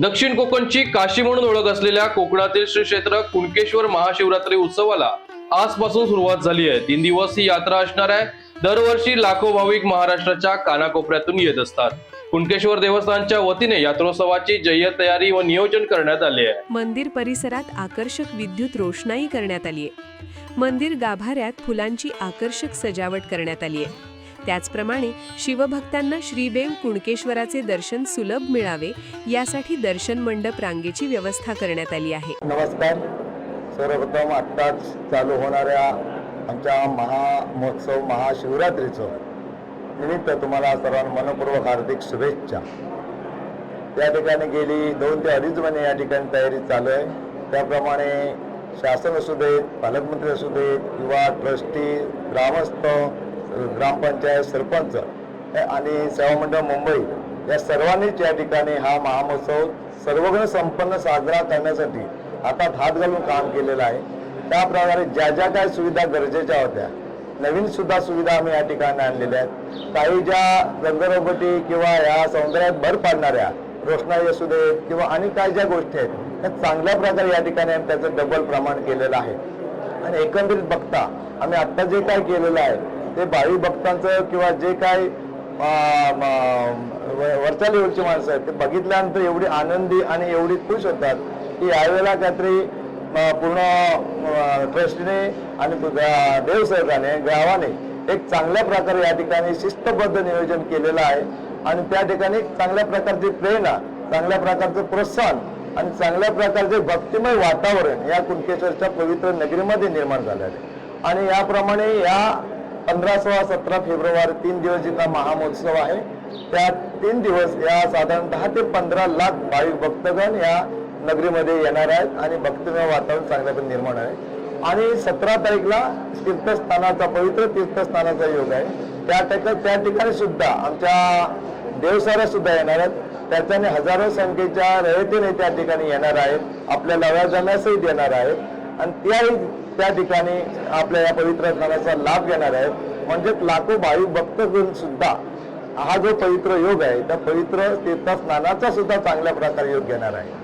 दक्षिण कोकणची काशी म्हणून ओळख असलेल्या कोकणातील श्री क्षेत्र कुणकेश्वर महाशिवरात्री उत्सवाला आजपासून सुरुवात झाली आहे. तीन दिवस ही यात्रा असणार आहे. दरवर्षी लाखो भाविक महाराष्ट्राच्या कानाकोपऱ्यातून येत असतात. कुणकेश्वर देवस्थानच्या वतीने यात्रोत्सवाची जय्य तयारी व नियोजन करण्यात आले आहे. मंदिर परिसरात आकर्षक विद्युत रोषणाई करण्यात आली आहे. मंदिर गाभाऱ्यात फुलांची आकर्षक सजावट करण्यात आली आहे. त्याचप्रमाणे शिवभक्तांना श्रीदेव कुणकेश्वराचे दर्शन सुलभ मिळावे यासाठी दर्शन मंडप रांगेची व्यवस्था करण्यात आली आहे. नमस्कार. सर्वप्रथम आत्ताच चालू होणाऱ्या आमच्या महामहोत्सव महाशिवरात्रीचं निमित्त तुम्हाला सर्वांना मनपूर्वक हार्दिक शुभेच्छा. त्या ठिकाणी गेली दोन ते अडीच महिने या ठिकाणी तयारी चालू आहे त्याप्रमाणे शासन असू देत पालकमंत्री असू देत किंवा ट्रस्टी ग्रामस्थ ग्रामपंचायत सरपंच आणि सेवा मंडळ मुंबई या सर्वांनीच या ठिकाणी हा महामहोत्सव सर्वगण संपन्न साजरा करण्यासाठी हातात हात घालून काम केलेलं आहे. त्याप्रकारे ज्या ज्या काही सुविधा गरजेच्या होत्या नवीन सुद्धा सुविधा आम्ही या ठिकाणी आणलेल्या आहेत. काही ज्या रंगरंगोटी किंवा या सौंदर्यात भर पाडणाऱ्या रोषणाई असू देत किंवा आणि काय ज्या गोष्टी आहेत त्या चांगल्या प्रकारे या ठिकाणी आम्ही त्याचं डबल प्रमाण केलेलं आहे. आणि एकंदरीत बघता आम्ही आत्ता जे काय केलेलं आहे ते भावी भक्तांचं किंवा जे काय वरच्या लेवलची माणसं आहेत ते बघितल्यानंतर एवढी आनंदी आणि एवढी खुश होतात की यावेळेला काहीतरी पूर्ण ट्रस्टने आणि देवसेवकाने गावाने एक चांगल्या प्रकारे या ठिकाणी शिस्तबद्ध नियोजन केलेलं आहे. आणि त्या ठिकाणी चांगल्या प्रकारची प्रेरणा चांगल्या प्रकारचं प्रोत्साहन आणि चांगल्या प्रकारचे भक्तिमय वातावरण या कुणकेश्वरच्या पवित्र नगरीमध्ये निर्माण झालं आहे. आणि याप्रमाणे या पंधरा सोळा सतरा फेब्रुवारी तीन दिवस जिथला महामहोत्सव आहे त्या तीन दिवस या साधारण दहा ते पंधरा लाख भाविक भक्तगण या नगरीमध्ये येणार आहेत आणि भक्तिमय वातावरण चांगल्यापणे निर्माण आहे. आणि सतरा तारीखला तीर्थस्थानाचा पवित्र तीर्थस्थानाचा योग आहे. त्या ठिकाणी त्या ठिकाणी सुद्धा आमच्या देवसाऱ्या सुद्धा येणार आहेत. त्याच्याने हजारो संख्येच्या रयतेने त्या ठिकाणी येणार आहेत. आपल्या नव्या जमासहित येणार आहेत. आणि त्याही त्या ठिकाणी आपल्या या पवित्र स्नानाचा लाभ घेणार आहेत. म्हणजे लाखो भाविक भक्तगण सुद्धा हा जो पवित्र योग आहे त्या पवित्र तीर्थस्नानाचा सुद्धा चांगल्या प्रकारे योग घेणार आहे